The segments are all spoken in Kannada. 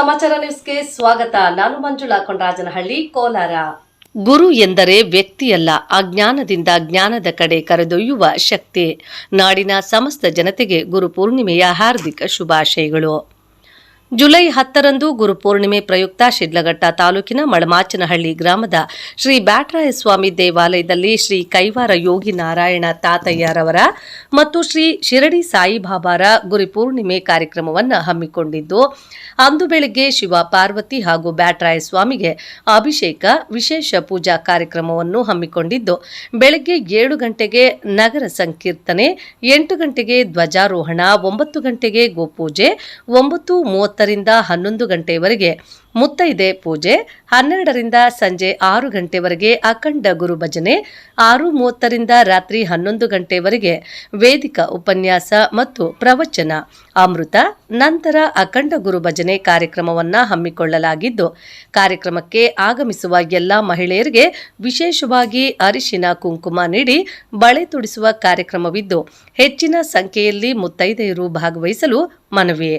ಸಮಾಚಾರ ನ್ಯೂಸ್ಗೆ ಸ್ವಾಗತ. ನಾನು ಮಂಜುಳಾ ಕೊಂಡರಾಜನಹಳ್ಳಿ ಕೋಲಾರ. ಗುರು ಎಂದರೆ ವ್ಯಕ್ತಿಯಲ್ಲ ಅಜ್ಞಾನದಿಂದ ಜ್ಞಾನದ ಕಡೆ ಕರೆದೊಯ್ಯುವ ಶಕ್ತಿ. ನಾಡಿನ ಸಮಸ್ತ ಜನತೆಗೆ ಗುರು ಪೂರ್ಣಿಮೆಯ ಹಾರ್ದಿಕ ಶುಭಾಶಯಗಳು. ಜುಲೈ ಹತ್ತರಂದು ಗುರುಪೂರ್ಣಿಮೆ ಪ್ರಯುಕ್ತ ಶಿಡ್ಲಘಟ್ಟ ತಾಲೂಕಿನ ಮಳಮಾಚನಹಳ್ಳಿ ಗ್ರಾಮದ ಶ್ರೀ ಬ್ಯಾಟರಾಯ ಸ್ವಾಮಿ ದೇವಾಲಯದಲ್ಲಿ ಶ್ರೀ ಕೈವಾರ ಯೋಗಿ ನಾರಾಯಣ ತಾತಯ್ಯರವರ ಮತ್ತು ಶ್ರೀ ಶಿರಡಿ ಸಾಯಿಬಾಬಾರ ಗುರುಪೂರ್ಣಿಮೆ ಕಾರ್ಯಕ್ರಮವನ್ನು ಹಮ್ಮಿಕೊಂಡಿದ್ದು, ಅಂದು ಬೆಳಗ್ಗೆ ಶಿವ ಪಾರ್ವತಿ ಹಾಗೂ ಬ್ಯಾಟರಾಯ ಸ್ವಾಮಿಗೆ ಅಭಿಷೇಕ ವಿಶೇಷ ಪೂಜಾ ಕಾರ್ಯಕ್ರಮವನ್ನು ಹಮ್ಮಿಕೊಂಡಿದ್ದು, ಬೆಳಗ್ಗೆ ಏಳು ಗಂಟೆಗೆ ನಗರ ಸಂಕೀರ್ತನೆ, ಎಂಟು ಗಂಟೆಗೆ ಧ್ವಜಾರೋಹಣ, ಒಂಬತ್ತು ಗಂಟೆಗೆ ಗೋಪೂಜೆ, ಒಂಬತ್ತು ಮೂವತ್ತರಿಂದ ಹನ್ನೊಂದು ಗಂಟೆಯವರೆಗೆ ಮುತ್ತೈದೆ ಪೂಜೆ, ಹನ್ನೆರಡರಿಂದ ಸಂಜೆ ಆರು ಗಂಟೆವರೆಗೆ ಅಖಂಡ ಗುರು ಭಜನೆ, ಆರು ಮೂವತ್ತರಿಂದ ರಾತ್ರಿ ಹನ್ನೊಂದು ಗಂಟೆವರೆಗೆ ವೇದಿಕ ಉಪನ್ಯಾಸ ಮತ್ತು ಪ್ರವಚನ. ಅಮೃತ, ನಂತರ ಅಖಂಡ ಗುರು ಭಜನೆ ಕಾರ್ಯಕ್ರಮವನ್ನು ಹಮ್ಮಿಕೊಳ್ಳಲಾಗಿದ್ದು, ಕಾರ್ಯಕ್ರಮಕ್ಕೆ ಆಗಮಿಸುವ ಎಲ್ಲ ಮಹಿಳೆಯರಿಗೆ ವಿಶೇಷವಾಗಿ ಅರಿಶಿನ ಕುಂಕುಮ ನೀಡಿ ಬಳೆ ತುಡಿಸುವ ಕಾರ್ಯಕ್ರಮವಿದ್ದು, ಹೆಚ್ಚಿನ ಸಂಖ್ಯೆಯಲ್ಲಿ ಮುತ್ತೈದೆಯರು ಭಾಗವಹಿಸಲು ಮನವಿ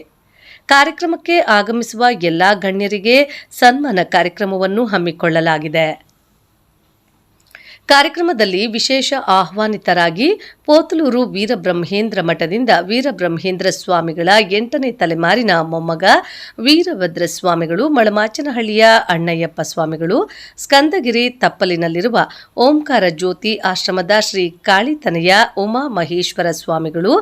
ಕಾರ್ಯಕ್ರಮಕ್ಕೆ ಆಗಮಿಸುವ ಎಲ್ಲಾ ಗಣ್ಯರಿಗೆ ಸನ್ಮಾನ ಕಾರ್ಯಕ್ರಮವನ್ನು ಹಮ್ಮಿಕೊಳ್ಳಲಾಗಿದೆ. ಕಾರ್ಯಕ್ರಮದಲ್ಲಿ ವಿಶೇಷ ಆಹ್ವಾನಿತರಾಗಿ ಪೋತಲೂರು ವೀರಬ್ರಹ್ಮೇಂದ್ರ ಮಠದಿಂದ ವೀರಬ್ರಹ್ಮೇಂದ್ರ ಸ್ವಾಮಿಗಳ ಎಂಟನೇ ತಲೆಮಾರಿನ ಮೊಮ್ಮಗ ವೀರಭದ್ರ ಸ್ವಾಮಿಗಳು, ಮಳಮಾಚನಹಳ್ಳಿಯ ಅಣ್ಣಯ್ಯಪ್ಪ ಸ್ವಾಮಿಗಳು, ಸ್ಕಂದಗಿರಿ ತಪ್ಪಲಿನಲ್ಲಿರುವ ಓಂಕಾರ ಜ್ಯೋತಿ ಆಶ್ರಮದ ಶ್ರೀ ಕಾಳಿತನೆಯ ಉಮಾ ಮಹೇಶ್ವರ ಸ್ವಾಮಿಗಳು,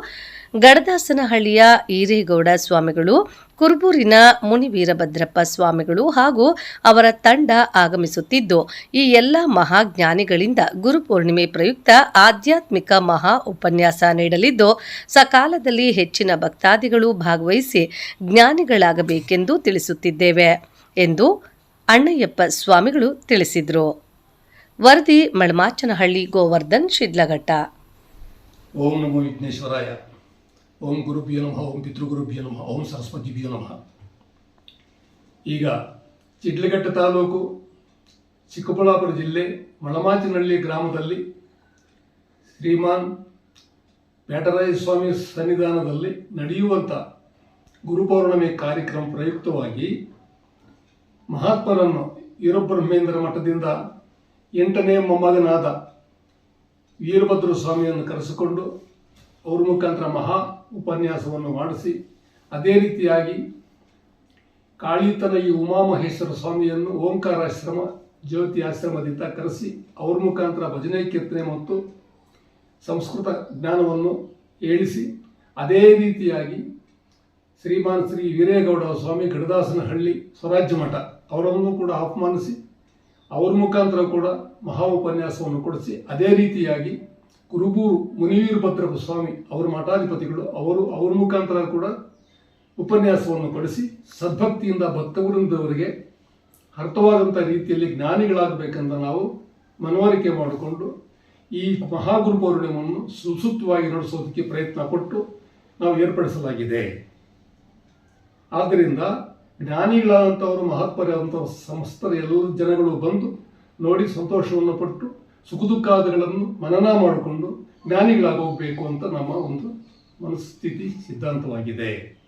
ಗಡದಾಸನಹಳ್ಳಿಯ ಈರೇಗೌಡ ಸ್ವಾಮಿಗಳು ಕುರುಬೂರಿನ ಮುನಿವೀರಭದ್ರಪ್ಪ ಸ್ವಾಮಿಗಳು ಹಾಗೂ ಅವರ ತಂಡ ಆಗಮಿಸುತ್ತಿದ್ದು, ಈ ಎಲ್ಲ ಮಹಾಜ್ಞಾನಿಗಳಿಂದ ಗುರುಪೂರ್ಣಿಮೆ ಪ್ರಯುಕ್ತ ಆಧ್ಯಾತ್ಮಿಕ ಮಹಾ ಉಪನ್ಯಾಸ ನೀಡಲಿದ್ದು, ಸಕಾಲದಲ್ಲಿ ಹೆಚ್ಚಿನ ಭಕ್ತಾದಿಗಳು ಭಾಗವಹಿಸಿ ಜ್ಞಾನಿಗಳಾಗಬೇಕೆಂದು ತಿಳಿಸುತ್ತಿದ್ದೇವೆ ಎಂದು ಅಣ್ಣಯ್ಯಪ್ಪ ಸ್ವಾಮಿಗಳು ತಿಳಿಸಿದರು. ವರದಿ ಮಳಮಾಚನಹಳ್ಳಿ ಗೋವರ್ಧನ್ ಶಿಡ್ಲಘಟ್ಟ. ಓಂ ನಮೋ ವಿಘ್ನೇಶ್ವರಾಯ. ಓಂ ಗುರುಭ್ಯೋ ನಮಃ, ಓಂ ಪಿತೃಗುರುಭ್ಯೋ ನಮಃ, ಓಂ ಸರಸ್ವತಿಭ್ಯೋ ನಮಃ. ಈಗ ಚಿಡ್ಲಘಟ್ಟ ತಾಲೂಕು, ಚಿಕ್ಕಬಳ್ಳಾಪುರ ಜಿಲ್ಲೆ, ಮಳಮಾಚಿನಹಳ್ಳಿ ಗ್ರಾಮದಲ್ಲಿ ಶ್ರೀಮಾನ್ ಬ್ಯಾಟರಾಯ ಸ್ವಾಮಿ ಸನ್ನಿಧಾನದಲ್ಲಿ ನಡೆಯುವಂಥ ಗುರುಪೌರ್ಣಮಿ ಕಾರ್ಯಕ್ರಮ ಪ್ರಯುಕ್ತವಾಗಿ ಮಹಾತ್ಮರನ್ನು ವೀರಬ್ರಹ್ಮೇಂದ್ರ ಮಠದಿಂದ ಎಂಟನೇ ಮೊಮ್ಮಗನಾದ ವೀರಭದ್ರ ಸ್ವಾಮಿಯನ್ನು ಕರೆಸಿಕೊಂಡು ಅವ್ರ ಮುಖಾಂತರ ಮಹಾ ಉಪನ್ಯಾಸವನ್ನು ಮಾಡಿಸಿ, ಅದೇ ರೀತಿಯಾಗಿ ಕಾಳಿತನ ಈ ಉಮಾಮಹೇಶ್ವರ ಸ್ವಾಮಿಯನ್ನು ಓಂಕಾರಾಶ್ರಮ, ಜ್ಯೋತಿ ಆಶ್ರಮದಿಂದ ಕರೆಸಿ ಅವ್ರ ಮುಖಾಂತರ ಭಜನೆ, ಕೀರ್ತನೆ ಮತ್ತು ಸಂಸ್ಕೃತ ಜ್ಞಾನವನ್ನು ಹೇಳಿಸಿ, ಅದೇ ರೀತಿಯಾಗಿ ಶ್ರೀಮಾನ್ ಶ್ರೀ ವೀರೇಗೌಡ ಸ್ವಾಮಿ ಗಡದಾಸನಹಳ್ಳಿ ಸ್ವರಾಜ್ಯ ಮಠ ಅವರನ್ನು ಕೂಡ ಆಹ್ವಾನಿಸಿ, ಅವ್ರ ಮುಖಾಂತರ ಕೂಡ ಮಹಾ ಉಪನ್ಯಾಸವನ್ನು ಕೊಡಿಸಿ, ಅದೇ ರೀತಿಯಾಗಿ ಕುರುಬೂರು ಮುನಿವೀರಭದ್ರಪ್ಪ ಸ್ವಾಮಿ ಅವರ ಮಠಾಧಿಪತಿಗಳು, ಅವರು ಅವ್ರ ಮುಖಾಂತರ ಕೂಡ ಉಪನ್ಯಾಸವನ್ನು ಕೊಡಿಸಿ ಸದ್ಭಕ್ತಿಯಿಂದ ಭಕ್ತವೃಂದವರಿಗೆ ಅರ್ಥವಾದಂಥ ರೀತಿಯಲ್ಲಿ ಜ್ಞಾನಿಗಳಾಗಬೇಕೆಂದು ನಾವು ಮನವರಿಕೆ ಮಾಡಿಕೊಂಡು ಈ ಮಹಾಗುರು ಪೌರ್ಣಿಮವನ್ನು ಸುಸೂತ್ರವಾಗಿ ನಡೆಸೋದಕ್ಕೆ ಪ್ರಯತ್ನ ಕೊಟ್ಟು ನಾವು ಏರ್ಪಡಿಸಲಾಗಿದೆ. ಆದ್ದರಿಂದ ಜ್ಞಾನಿಗಳಾದಂಥವರು ಮಹತ್ವರಾದಂಥ ಸಮಸ್ತರ ಎಲ್ಲರೂ ಜನಗಳು ಬಂದು ನೋಡಿ ಸಂತೋಷವನ್ನು ಪಟ್ಟು ಸುಖ ದುಃಖಾದಿಗಳನ್ನು ಮನನ ಮಾಡಿಕೊಂಡು ಜ್ಞಾನಿಗಳಾಗೋಗಬೇಕು ಅಂತ ನಮ್ಮ ಒಂದು ಮನಸ್ಥಿತಿ ಸಿದ್ಧಾಂತವಾಗಿದೆ.